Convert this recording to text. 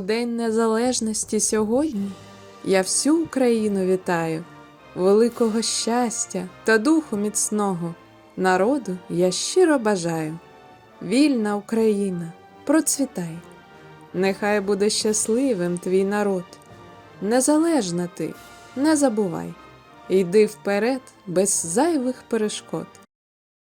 День Незалежності сьогодні я всю Україну вітаю, великого щастя та духу міцного народу я щиро бажаю. Вільна Україна, процвітай, нехай буде щасливим твій народ. Незалежна ти, не забувай, йди вперед без зайвих перешкод.